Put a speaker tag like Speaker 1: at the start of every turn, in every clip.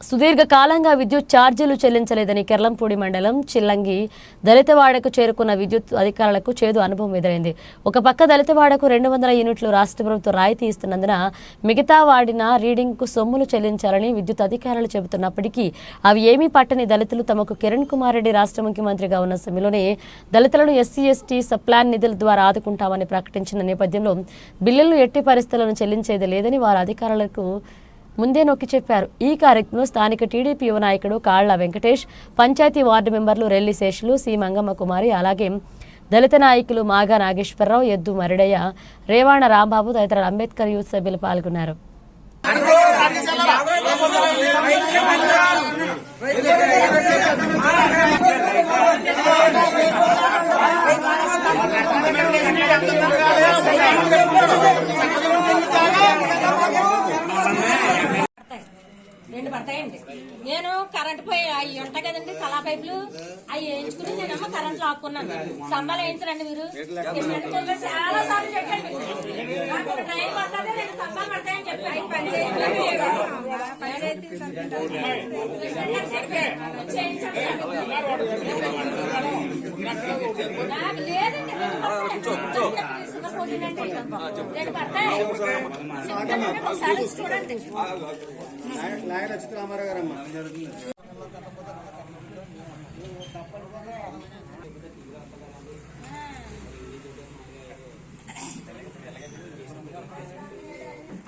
Speaker 1: సుదీర్ఘకాలంగా విద్యుత్ ఛార్జీలు చెల్లించలేదని కెర్లంపూడి మండలం చిల్లంగి దళితవాడకు చేరుకున్న విద్యుత్ అధికారులకు చేదు అనుభవం ఎదురైంది. ఒక పక్క దళితవాడకు రెండు వందల యూనిట్లు రాష్ట్ర ప్రభుత్వం రాయితీ ఇస్తున్నందున మిగతా వాడిన రీడింగ్కు సొమ్ములు చెల్లించాలని విద్యుత్ అధికారులు చెబుతున్నప్పటికీ అవి ఏమీ పట్టని దళితులు తమకు కిరణ్ కుమార్ రెడ్డి రాష్ట్ర ముఖ్యమంత్రిగా ఉన్న సమయంలోనే దళితులను ఎస్సీ ఎస్టీ సప్లాన్ నిధుల ద్వారా ఆదుకుంటామని ప్రకటించిన నేపథ్యంలో బిల్లులను ఎట్టి పరిస్థితులను చెల్లించేది లేదని వారు అధికారులకు ముందే నొక్కి చెప్పారు. ఈ కార్యక్రమంలో స్థానిక టీడీపీ యువ నాయకుడు కాళ్ళ వెంకటేష్ పంచాయతీ వార్డు మెంబర్లు రెల్లి శేషులు సి మంగమ్మ కుమారి అలాగే దళిత నాయకులు మాగా నాగేశ్వరరావు ఎద్దు మరిడయ్య రేవాణ రాంబాబు తదితర అంబేద్కర్ యూత్ సభ్యులు పాల్గొన్నారు
Speaker 2: రెండు పడతాయండి నేను కరెంట్ పోయి అవి ఉంటాయి కదండి కళా పైపులు అవి వేయించుకుని నేనమ్మ కరెంట్ లాక్కున్నాను స్తంభాలు వేయించరండి మీరు? చెప్పండి, చాలా సార్లు చెప్పండి ట్రైన్ పడుతుంది స్తంభాలు పడతాయని చెప్పి. నాకు లేదండి
Speaker 3: గారమ్మ.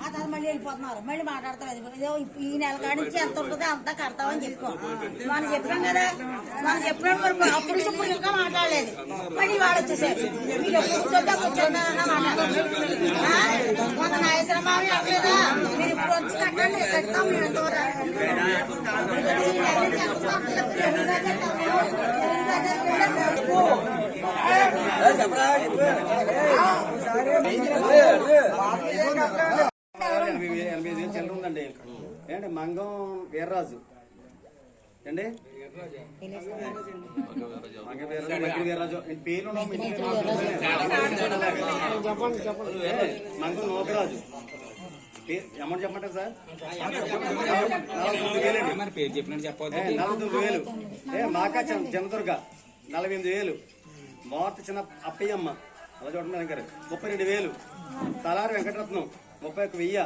Speaker 4: ఆ తర్వాత మళ్ళీ వెళ్ళిపోతున్నారు. మళ్ళీ మాట్లాడతారు ఇదో ఈ నెల కాడి నుంచి ఎంత ఉంటుందో అంతా కడతామని చెప్పుకోం. మనం చెప్పాం కదా మనం చెప్పిన వరకు అప్పుడు ఇప్పుడు ఇంకా మాట్లాడలేదు. మళ్ళీ వాడు వచ్చేసారు. మీరు ఎప్పుడు అన్న మాట్లాడారు మన నాయసరమావి అవ్వలేదా? మీరు ఇప్పుడు వచ్చి కట్టండి కడతాం మీరు ఎంతవరకు
Speaker 3: ఎనభై ఎనభై ఐదు వేలు చిల్లర ఉందండి. ఏంటి మంగం వీర్రాజు? ఏండి మంగ వీర్రాజు. ఏ, మంగం నోకరాజు అమౌంట్ చెప్పమంటారు సార్? నలభై
Speaker 5: పేరు చెప్పినట్టు చెప్పవద్దు.
Speaker 3: తొమ్మిది వేలు. ఏ మాకా జనదుర్గ నలభై ఎనిమిది వేలు. మోర్త చిన్న అప్పయ్యమ్మ. అలా చూడండి వెంకర్ ముప్పై రెండు వేలు. తలారి వెంకటరత్నం ముప్పై ఒక్క వెయ్యి.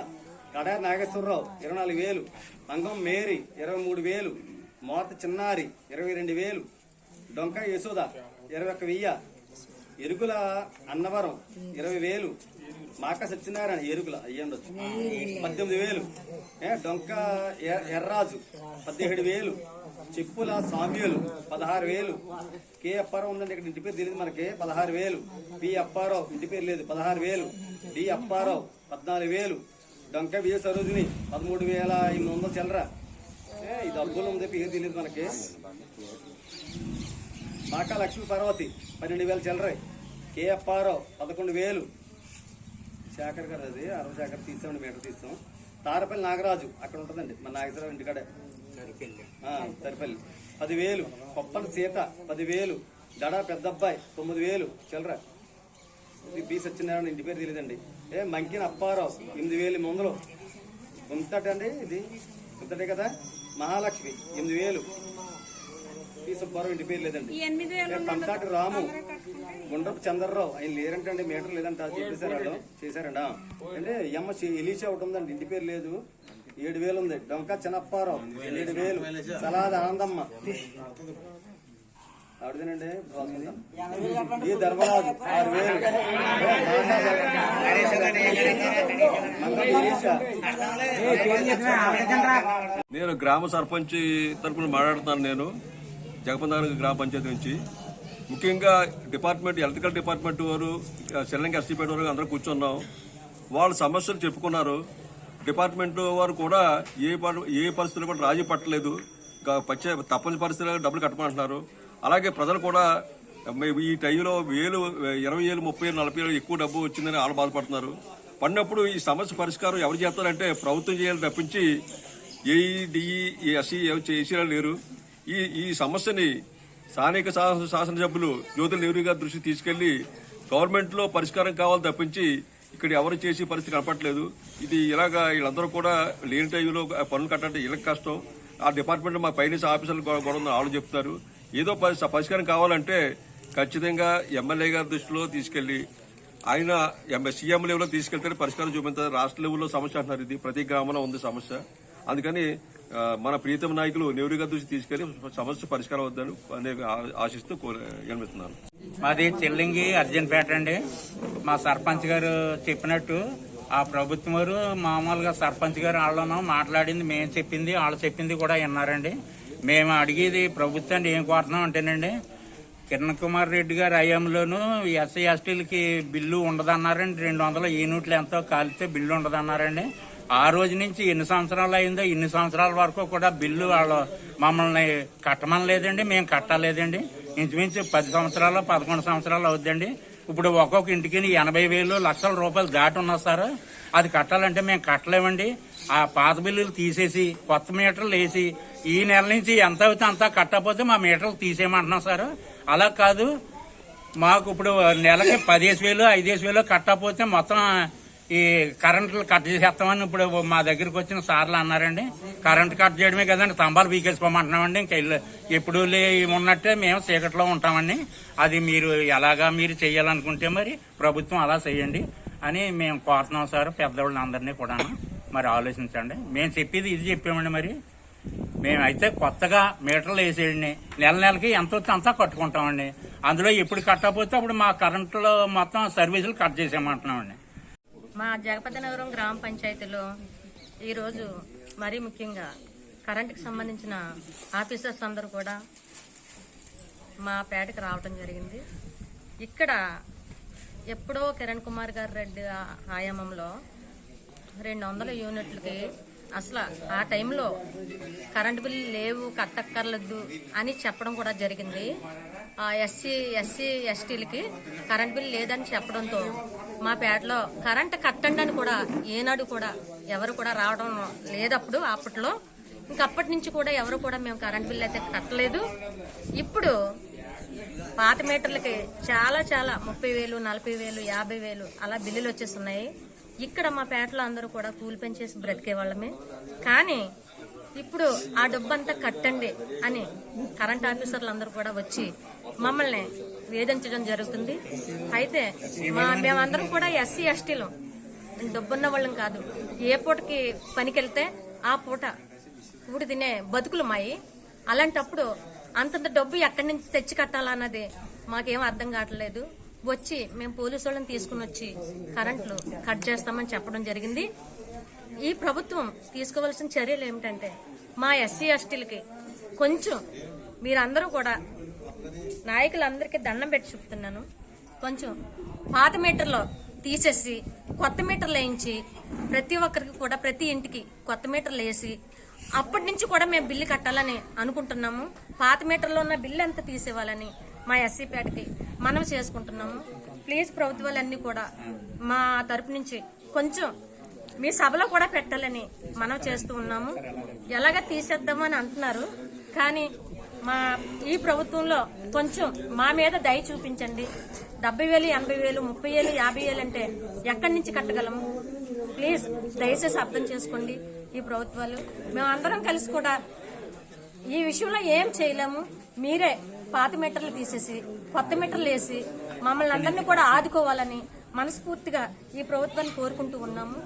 Speaker 3: కడారి నాగేశ్వరరావు ఇరవై నాలుగు వేలు. మంగం మేరీ ఇరవై మూడు వేలు. మోత చిన్నారి ఇరవై రెండు వేలు. డొంక యశోద ఇరవై ఒక్క వెయ్యి. ఎరుకుల అన్నవరం ఇరవై వేలు. మాక సత్యనారాయణ ఎరుకుల అయ్యండొచ్చు పద్దెనిమిది వేలు. ఏ డొంక ఎ- ఎర్రాజు పదిహేడు వేలు. చెప్పుల సామ్యులు పదహారు వేలు. కే అప్పారావు ఉందండి ఇక్కడ ఇంటి పేరు తెలియదు మనకి. పదహారు వేలు. పి అప్పారావు ఇంటి పేరు లేదు. పదహారు వేలు. డి అప్పారావు పద్నాలుగు వేలు. డొంక విజయ సరోజిని పదమూడు వేల ఎనిమిది వందలు చిల్లర? ఇది అబ్బులు ఉంది పేరు తెలియదు మనకి. మాకా లక్ష్మీ పార్వతి పన్నెండు వేల చిల్లర. కే అప్పారావు పదకొండు వేలు. శేఖర్ గారు అది అరవ శేఖర్ తీసామండి మీటర్ తీస్తాం. తారపల్లి నాగరాజు అక్కడ ఉంటుందండి మన నాగేశ్వరరావు ఇంటికాడే తరిపల్లి. పదివేలు. కొప్పల సీత పదివేలు. దడా పెద్దబ్బాయి తొమ్మిది వేలు. చిల్లర? బి సత్యనారాయణ ఇంటి పేరు తెలియదండి. ఏ మంకిన అప్పారావు ఎనిమిది వేలు ముందులో. గుంతటండి ఇది. గుంతటే కదా? మహాలక్ష్మి ఎనిమిది వేలు. పి సుబ్బారావు ఇంటి పేరు లేదండి. పంతాటి రాము. గుండ్రపు చంద్రరావు ఆయన లేరంటండి మీటర్ లేదంట చెప్పేశారు వాళ్ళు చేశారంట. అంటే ఎమ్మ ఎలీషా ఒకటి ఉందండి ఇంటి పేరు లేదు. ఏడు వేలు ఉంది. డొంక చిన్నప్పారావు ఏడు వేలు. సలాద ఆనందమ్మ. ఈ ధర్మరాజు. ఆరు వేలు.
Speaker 6: నేను గ్రామ సర్పంచ్ తరపున మాట్లాడుతున్నాను నేను జగపందాన గ్రామ పంచాయతీ నుంచి. ముఖ్యంగా డిపార్ట్మెంట్ ఎలక్ట్రికల్ డిపార్ట్మెంట్ వారు శరణంగి ఎస్టీపేట వారు అందరూ కూర్చున్నాం. వాళ్ళ సమస్యలు చెప్పుకున్నారు. డిపార్ట్మెంట్ వారు కూడా ఏ ప- ఏ పరిస్థితులు కూడా రాజీ పట్టలేదు. పచ్చే తప్పని పరిస్థితుల్లో డబ్బులు కట్టమంటున్నారు. అలాగే ప్రజలు కూడా ఈ టైంలో వేలు ఇరవై ఏళ్ళు ముప్పై నలభై వేలు ఎక్కువ డబ్బు వచ్చిందని వాళ్ళు బాధపడుతున్నారు. పడినప్పుడు ఈ సమస్య పరిష్కారం ఎవరు చేస్తారంటే ప్రభుత్వం చేయాలి తప్పించి ఏఈడిఈ ఎస్సీ ఎవరు లేరు. ఈ ఈ సమస్యని స్థానిక శాసన శాసనసభ్యులు జ్యోతుల నెహ్రూ గారి దృష్టికి తీసుకెళ్ళి గవర్నమెంట్లో పరిష్కారం కావాలి తప్పించి ఇక్కడ ఎవరు చేసే పరిస్థితి కనపట్లేదు ఇది ఇలాగా వీళ్ళందరూ కూడా లేని టైంలో పనులు కట్టాలంటే వీళ్ళకి కష్టం. ఆ డిపార్ట్మెంట్ మా పైన ఆఫీసర్లు గొడవ ఉంది, వాళ్ళు చెప్తారు. ఏదో పరి- పరిష్కారం కావాలంటే ఖచ్చితంగా ఎమ్మెల్యే గారి దృష్టిలో తీసుకెళ్ళి ఆయన సీఎం లెవెల్లో తీసుకెళ్తే పరిష్కారం చూపించారు రాష్ట్ర లెవెల్లో సమస్య అంటున్నారు ఇది. ప్రతి గ్రామంలో ఉంది సమస్య. అందుకని మన ప్రీతం నాయకులు నెహ్రూ గారి దృష్టి తీసుకెళ్ళి సమస్య పరిష్కారం అవుతాను అనే ఆశిస్తూ కోర-
Speaker 5: మాది చెల్లింగి అర్జున్పేట అండి. మా సర్పంచ్ గారు చెప్పినట్టు ఆ ప్రభుత్వం వారు మామూలుగా సర్పంచ్ గారు వాళ్ళను మాట్లాడింది మేము చెప్పింది వాళ్ళు చెప్పింది కూడా విన్నారండి. మేము అడిగేది ప్రభుత్వాన్ని ఏం కోరుతున్నాం అంటేనండి కిరణ్ కుమార్ రెడ్డి గారి హయాంలోను ఎస్సీ ఎస్టీలకి బిల్లు ఉండదన్నారండి. రెండు వందల యూనిట్లు ఎంతో కాలితే బిల్లు ఉండదన్నారండి. ఆ రోజు నుంచి ఎన్ని సంవత్సరాలు అయిందో ఇన్ని సంవత్సరాల వరకు కూడా బిల్లు వాళ్ళు మమ్మల్ని కట్టమని లేదండి మేము కట్టలేదండి. ఇంచుమించు పది సంవత్సరాలు పదకొండు సంవత్సరాలు అవుద్దండి. ఇప్పుడు ఒక్కొక్క ఇంటికి ఎనభై వేలు లక్షల రూపాయలు దాటి ఉన్నా సార్ అది కట్టాలంటే మేము కట్టలేమండి. ఆ పాత బిల్లులు తీసేసి కొత్త మీటర్లు వేసి ఈ నెల నుంచి ఎంత అయితే అంత కట్టకపోతే మా మీటర్లు తీసేయమంటున్నాం సార్. అలా కాదు. మాకు ఇప్పుడు నెలకి పదిహేను వేలు ఐదేసి వేలు కట్టకపోతే మొత్తం ఈ కరెంట్లు కట్ చేసేస్తామని ఇప్పుడు మా దగ్గరికి వచ్చిన సార్లు అన్నారండి. కరెంట్ కట్ చేయడమే కదండి స్తంభాలు పీకేసుకోమంటున్నామండి ఇంకా ఇల్లు ఎప్పుడు ఉన్నట్టే మేము చీకట్లో ఉంటామండి. అది మీరు ఎలాగా మీరు చేయాలనుకుంటే మరి ప్రభుత్వం అలా చేయండి అని మేము కోరుతున్నాం సార్ పెద్దవాళ్ళని అందరినీ కూడా మరి ఆలోచించండి. మేము చెప్పేది ఇది చెప్పామండి మరి. మేమైతే కొత్తగా మీటర్లు వేసేయండి నెల నెలకి ఎంత వచ్చి అంతా కట్టుకుంటామండి. అందులో ఎప్పుడు కట్టకపోతే అప్పుడు మా కరెంట్లో మొత్తం సర్వీసులు కట్ చేసేయమంటున్నామండి.
Speaker 2: మా జగపతి నగరం గ్రామ పంచాయతీలో ఈరోజు మరీ ముఖ్యంగా కరెంటుకి సంబంధించిన ఆఫీసర్స్ అందరూ కూడా మా పేటకు రావటం జరిగింది. ఇక్కడ ఎప్పుడో కిరణ్ కుమార్ గారు రెడ్డి ఆయామంలో రెండు వందల యూనిట్లకి అసలు ఆ టైంలో కరెంటు బిల్లు లేవు కట్టక్కర్లేదు అని చెప్పడం కూడా జరిగింది. ఎస్సీ ఎస్సీ ఎస్టీలకి కరెంట్ బిల్ లేదని చెప్పడంతో మా పేటలో కరెంట్ కట్టండి అని కూడా ఏనాడు కూడా ఎవరు కూడా రావడం లేదప్పుడు అప్పట్లో ఇంకప్పటి నుంచి కూడా ఎవరు కూడా మేము కరెంట్ బిల్ అయితే కట్టలేదు. ఇప్పుడు పాత మీటర్లకి చాలా చాలా ముప్పై వేలు నలభై వేలు యాభై వేలు అలా బిల్లులు వచ్చేస్తున్నాయి. ఇక్కడ మా పేటలో అందరూ కూడా కూలి పెంచేసి బ్రతికే వాళ్ళమే. కానీ ఇప్పుడు ఆ డబ్బంతా కట్టండి అని కరెంట్ ఆఫీసర్లు అందరూ కూడా వచ్చి మమ్మల్ని వేధించడం జరుగుతుంది. అయితే మా మేమందరం కూడా ఎస్సీ ఎస్టీలు. డబ్బున్న వాళ్ళం కాదు. ఏ పూటకి పనికెళ్తే ఆ పూట కూడి తినే బతుకులు మాయి అలాంటప్పుడు అంతంత డబ్బు ఎక్కడి నుంచి తెచ్చి కట్టాలన్నది మాకేం అర్థం కావట్లేదు. వచ్చి మేము పోలీసు వాళ్ళని తీసుకుని వచ్చి కరెంట్లు కట్ చేస్తామని చెప్పడం జరిగింది. ఈ ప్రభుత్వం తీసుకోవాల్సిన చర్యలు ఏమిటంటే మా ఎస్సీ ఎస్టీలకి కొంచెం మీరందరూ కూడా నాయకులందరికీ దండం పెట్టి చెప్తున్నాను. కొంచెం పాత మీటర్లో తీసేసి కొత్త మీటర్లు వేయించి ప్రతి ఒక్కరికి కూడా ప్రతి ఇంటికి కొత్త మీటర్లు వేసి అప్పటి నుంచి కూడా మేము బిల్లు కట్టాలని అనుకుంటున్నాము. పాత మీటర్లో ఉన్న బిల్లు అంతా తీసేవాలని మా ఎస్సీపేటకి మనం చేసుకుంటున్నాము. ప్లీజ్ ప్రభుత్వాలన్నీ కూడా మా తరపు నుంచి కొంచెం మీ సభలో కూడా పెట్టాలని మనం చేస్తూ ఉన్నాము. ఎలాగ తీసేద్దామని అంటున్నారు. కానీ మా ఈ ప్రభుత్వంలో కొంచెం మా మీద దయ చూపించండి. డెబ్బై వేలు ఎనభై వేలు ముప్పై వేలు యాభై వేలు అంటే ఎక్కడి నుంచి కట్టగలము? ప్లీజ్ దయచేసి అర్థం చేసుకోండి ఈ ప్రభుత్వాలు. మేమందరం కలిసి కూడా ఈ విషయంలో ఏం చేయలేము. మీరే పాత మీటర్లు తీసేసి కొత్త మీటర్లు వేసి మమ్మల్ని అందరినీ కూడా ఆదుకోవాలని మనస్ఫూర్తిగా ఈ ప్రభుత్వాన్ని కోరుకుంటూ ఉన్నాము.